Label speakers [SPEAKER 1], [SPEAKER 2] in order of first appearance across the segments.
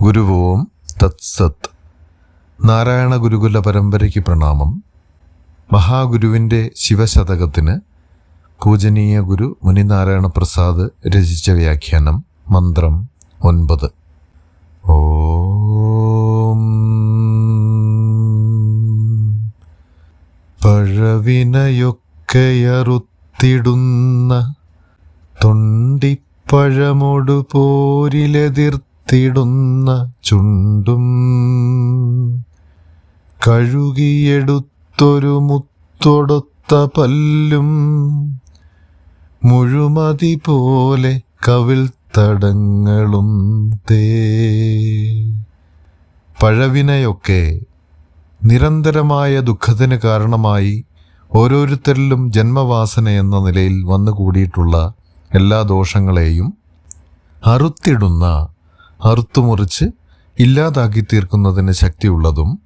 [SPEAKER 1] ഗുരുവോം തത്സത്. നാരായണ ഗുരുകുല പരമ്പരയ്ക്ക് പ്രണാമം. മഹാഗുരുവിന്റെ ശിവശതകത്തിന് പൂജനീയ ഗുരു മുനിനാരായണ പ്രസാദ് രചിച്ച വ്യാഖ്യാനം മന്ത്രം ഒൻപത്. ഓം. പഴവിനയൊക്കെയറുത്തിടുന്ന തൊണ്ടിപ്പഴമൊടു പോരിലെതിർത്തിടുന്ന ചുണ്ടും കഴുകിയെടുത്തൊരു മുത്തൊടുത്ത പല്ലും മുഴുമതി പോലെ കവിൾത്തടങ്ങളും തേ. പഴവിനയൊക്കെ നിരന്തരമായ ദുഃഖത്തിന് കാരണമായി ഓരോരുത്തരിലും ജന്മവാസന എന്ന നിലയിൽ വന്നുകൂടിയിട്ടുള്ള എല്ലാ ദോഷങ്ങളെയും അറുത്തിടുന്ന അറുത്തുമുറിച്ച് ഇല്ലാതാക്കി തീർക്കുന്നതിന് ശക്തിയുള്ളതും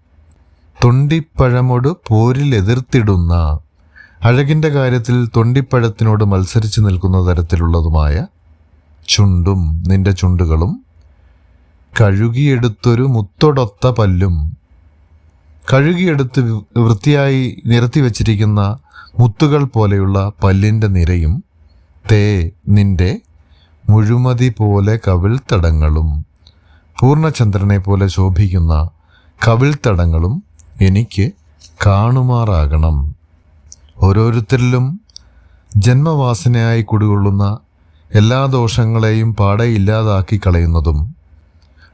[SPEAKER 1] തൊണ്ടിപ്പഴമോട് പോരിൽ എതിർത്തിടുന്ന അഴകിന്റെ കാര്യത്തിൽ തൊണ്ടിപ്പഴത്തിനോട് മത്സരിച്ച് നിൽക്കുന്ന തരത്തിലുള്ളതുമായ ചുണ്ടും നിന്റെ ചുണ്ടുകളും കഴുകിയെടുത്തൊരു മുത്തൊടൊത്ത പല്ലും കഴുകിയെടുത്ത് വൃത്തിയായി നിരത്തി വച്ചിരിക്കുന്ന മുത്തുകൾ പോലെയുള്ള പല്ലിന്റെ നിരയും തേ നിന്റെ മുഴുമതി പോലെ കവിൾത്തടങ്ങളും. പൂർണചന്ദ്രനെ പോലെ ശോഭിക്കുന്ന കവിൾത്തടങ്ങളും എനിക്ക് കാണുമാറാകണം. ഓരോരുത്തരിലും ജന്മവാസനയായി കുടികൊള്ളുന്ന എല്ലാ ദോഷങ്ങളെയും പാടെ ഇല്ലാതാക്കി കളയുന്നതും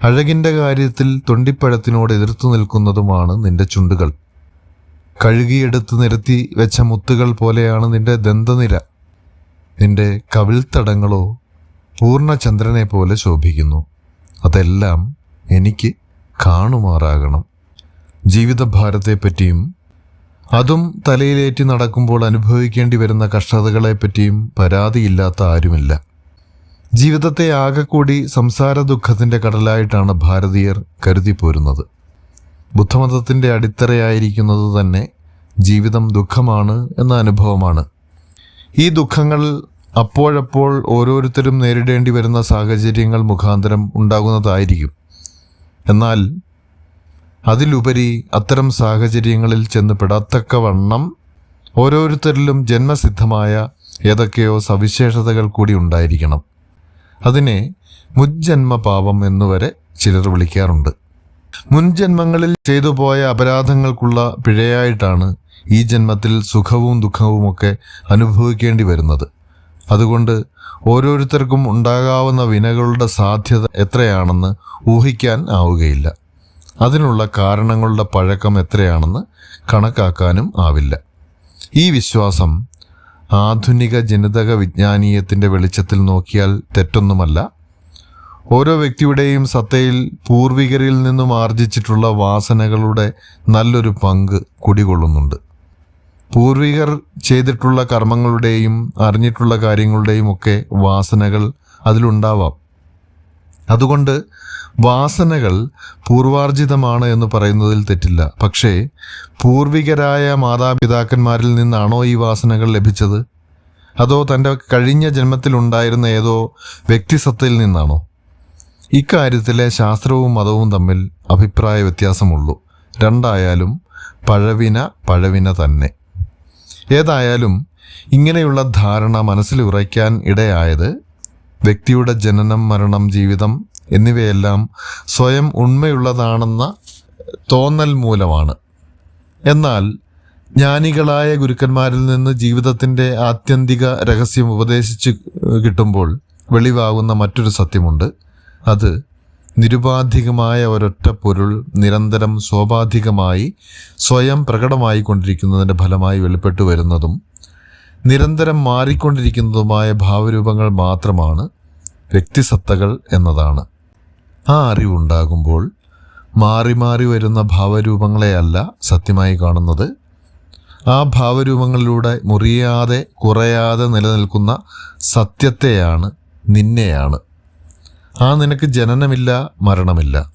[SPEAKER 1] അഴകിന്റെ കാര്യത്തിൽ തൊണ്ടിപ്പഴത്തിനോട് എതിർത്തു നിൽക്കുന്നതുമാണ് നിന്റെ ചുണ്ടുകൾ. കഴുകിയെടുത്ത് നിരത്തി വെച്ച മുത്തുകൾ പോലെയാണ് നിന്റെ ദന്തനിര. നിന്റെ കവിൾത്തടങ്ങളോ പൂർണചന്ദ്രനെ പോലെ ശോഭിക്കുന്നു. അതെല്ലാം എനിക്ക് കാണുമാറാകണം. ജീവിതഭാരത്തെപ്പറ്റിയും അതും തലയിലേറ്റി നടക്കുമ്പോൾ അനുഭവിക്കേണ്ടി വരുന്ന കഷ്ടതകളെപ്പറ്റിയും പരാതിയില്ലാത്ത ആരുമില്ല. ജീവിതത്തെ ആകെ കൂടി സംസാര ദുഃഖത്തിന്റെ കടലായിട്ടാണ് ഭാരതീയർ കരുതിപ്പോരുന്നത്. ബുദ്ധമതത്തിന്റെ അടിത്തറയായിരിക്കുന്നത് തന്നെ ജീവിതം ദുഃഖമാണ് എന്ന അനുഭവമാണ്. ഈ ദുഃഖങ്ങൾ അപ്പോഴപ്പോൾ ഓരോരുത്തരും നേരിടേണ്ടി വരുന്ന സാഹചര്യങ്ങൾ മുഖാന്തരം ഉണ്ടാകുന്നതായിരിക്കും. എന്നാൽ അതിലുപരി അത്തരം സാഹചര്യങ്ങളിൽ ചെന്ന് പെടാത്തക്കവണ്ണം ഓരോരുത്തരിലും ജന്മസിദ്ധമായ ഏതൊക്കെയോ സവിശേഷതകൾ കൂടി ഉണ്ടായിരിക്കണം. അതിനെ മുജ്ജന്മ പാപം എന്നുവരെ ചിലർ വിളിക്കാറുണ്ട്. മുൻജന്മങ്ങളിൽ ചെയ്തു പോയ അപരാധങ്ങൾക്കുള്ള പിഴയായിട്ടാണ് ഈ ജന്മത്തിൽ സുഖവും ദുഃഖവുമൊക്കെ അനുഭവിക്കേണ്ടി വരുന്നത്. അതുകൊണ്ട് ഓരോരുത്തർക്കും ഉണ്ടാകാവുന്ന വിനകളുടെ സാധ്യത എത്രയാണെന്ന് ഊഹിക്കാൻ ആവുകയില്ല. അതിനുള്ള കാരണങ്ങളുടെ പഴക്കം എത്രയാണെന്ന് കണക്കാക്കാനും ആവില്ല. ഈ വിശ്വാസം ആധുനിക ജനിതക വിജ്ഞാനീയത്തിന്റെ വെളിച്ചത്തിൽ നോക്കിയാൽ തെറ്റൊന്നുമല്ല. ഓരോ വ്യക്തിയുടെയും സത്തയിൽ പൂർവികരിൽ നിന്നും ആർജിച്ചിട്ടുള്ള വാസനകളുടെ നല്ലൊരു പങ്ക് കുടികൊള്ളുന്നുണ്ട്. പൂർവികർ ചെയ്തിട്ടുള്ള കർമ്മങ്ങളുടെയും അറിഞ്ഞിട്ടുള്ള കാര്യങ്ങളുടെയും ഒക്കെ വാസനകൾ അതിലുണ്ടാവാം. അതുകൊണ്ട് വാസനകൾ പൂർവാർജിതമാണ് എന്ന് പറയുന്നതിൽ തെറ്റില്ല. പക്ഷേ പൂർവികരായ മാതാപിതാക്കന്മാരിൽ നിന്നാണോ ഈ വാസനകൾ ലഭിച്ചത്? അതോ തന്റെ കഴിഞ്ഞ ജന്മത്തിലുണ്ടായിരുന്ന ഏതോ വ്യക്തിസത്തയിൽ നിന്നാണോ? ഇക്കാര്യത്തിലെ ശാസ്ത്രവും മതവും തമ്മിൽ അഭിപ്രായ വ്യത്യാസമുള്ളൂ. രണ്ടായാലും പഴവിന പഴവിന തന്നെ. ഏതായാലും ഇങ്ങനെയുള്ള ധാരണ മനസ്സിൽ ഉറയ്ക്കാൻ ഇടയായത് വ്യക്തിയുടെ ജനനം മരണം ജീവിതം എന്നിവയെല്ലാം സ്വയം ഉണ്മയുള്ളതാണെന്ന തോന്നൽ മൂലമാണ്. എന്നാൽ ജ്ഞാനികളായ ഗുരുക്കന്മാരിൽ നിന്ന് ജീവിതത്തിന്റെ ആത്യന്തിക രഹസ്യം ഉപദേശിച്ച് കിട്ടുമ്പോൾ വെളിവാകുന്ന മറ്റൊരു സത്യമുണ്ട്. അത് നിരുപാധികമായ ഒരൊറ്റ പൊരുൾ നിരന്തരം സ്വാഭാവികമായി സ്വയം പ്രകടമായി കൊണ്ടിരിക്കുന്നതിന്റെ ഫലമായി വെളിപ്പെട്ടു വരുന്നതും നിരന്തരം മാറിക്കൊണ്ടിരിക്കുന്നതുമായ ഭാവരൂപങ്ങൾ മാത്രമാണ് വ്യക്തിസത്തകൾ എന്നതാണ്. ആ അറിവുണ്ടാകുമ്പോൾ മാറി മാറി വരുന്ന ഭാവരൂപങ്ങളെയല്ല സത്യമായി കാണുന്നത്. ആ ഭാവരൂപങ്ങളിലൂടെ മുറിയാതെ കുറയാതെ നിലനിൽക്കുന്ന സത്യത്തെയാണ് നിന്നെയാണ്. ആ നിനക്ക് ജനനമില്ല മരണമില്ല.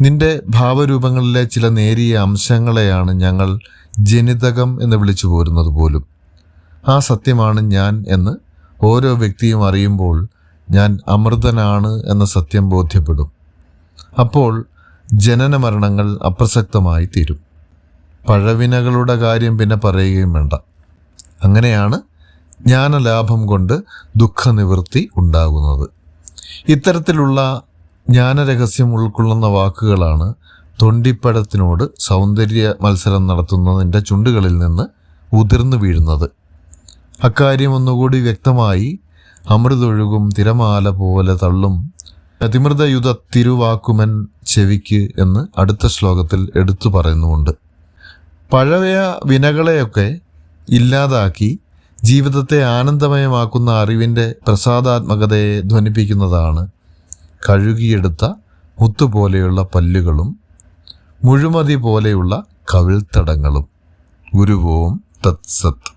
[SPEAKER 1] നിന്റെ ഭാവരൂപങ്ങളിലെ ചില നേരിയ അംശങ്ങളെയാണ് ഞങ്ങൾ ജനിതകം എന്ന് വിളിച്ചു പോരുന്നത് പോലും. ആ സത്യമാണ് ഞാൻ എന്ന് ഓരോ വ്യക്തിയും അറിയുമ്പോൾ ഞാൻ അമൃതനാണ് എന്ന സത്യം ബോധ്യപ്പെടും. അപ്പോൾ ജനന മരണങ്ങൾ അപ്രസക്തമായി തീരും. പഴവിനകളുടെ കാര്യം പിന്നെ പറയുകയും വേണ്ട. അങ്ങനെയാണ് ജ്ഞാനലാഭം കൊണ്ട് ദുഃഖനിവൃത്തി ഉണ്ടാകുന്നത്. ഇത്തരത്തിലുള്ള ജ്ഞാനരഹസ്യം ഉൾക്കൊള്ളുന്ന വാക്കുകളാണ് തൊണ്ടിപ്പഴത്തിനോട് സൗന്ദര്യ മത്സരം നടത്തുന്നതിന്റെ ചുണ്ടുകളിൽ നിന്ന് ഉതിർന്നു വീഴുന്നത്. അക്കാര്യം ഒന്നുകൂടി വ്യക്തമായി അമൃതൊഴുകും തിരമാല പോലെ തള്ളും അതിമൃതയുധ തിരുവാക്കുമൻ ചെവിക്ക് എന്ന് അടുത്ത ശ്ലോകത്തിൽ എടുത്തു പറയുന്നുമുണ്ട്. പഴയ വിനകളെയൊക്കെ ഇല്ലാതാക്കി ജീവിതത്തെ ആനന്ദമയമാക്കുന്ന അറിവിന്റെ പ്രസാദാത്മകതയെ ധ്വനിപ്പിക്കുന്നതാണ് കഴുകിയെടുത്ത മുത്തുപോലെയുള്ള പല്ലുകളും മുഴുമതി പോലെയുള്ള കവിൾത്തടങ്ങളും. ഗുരുവോം തത്സത്ത്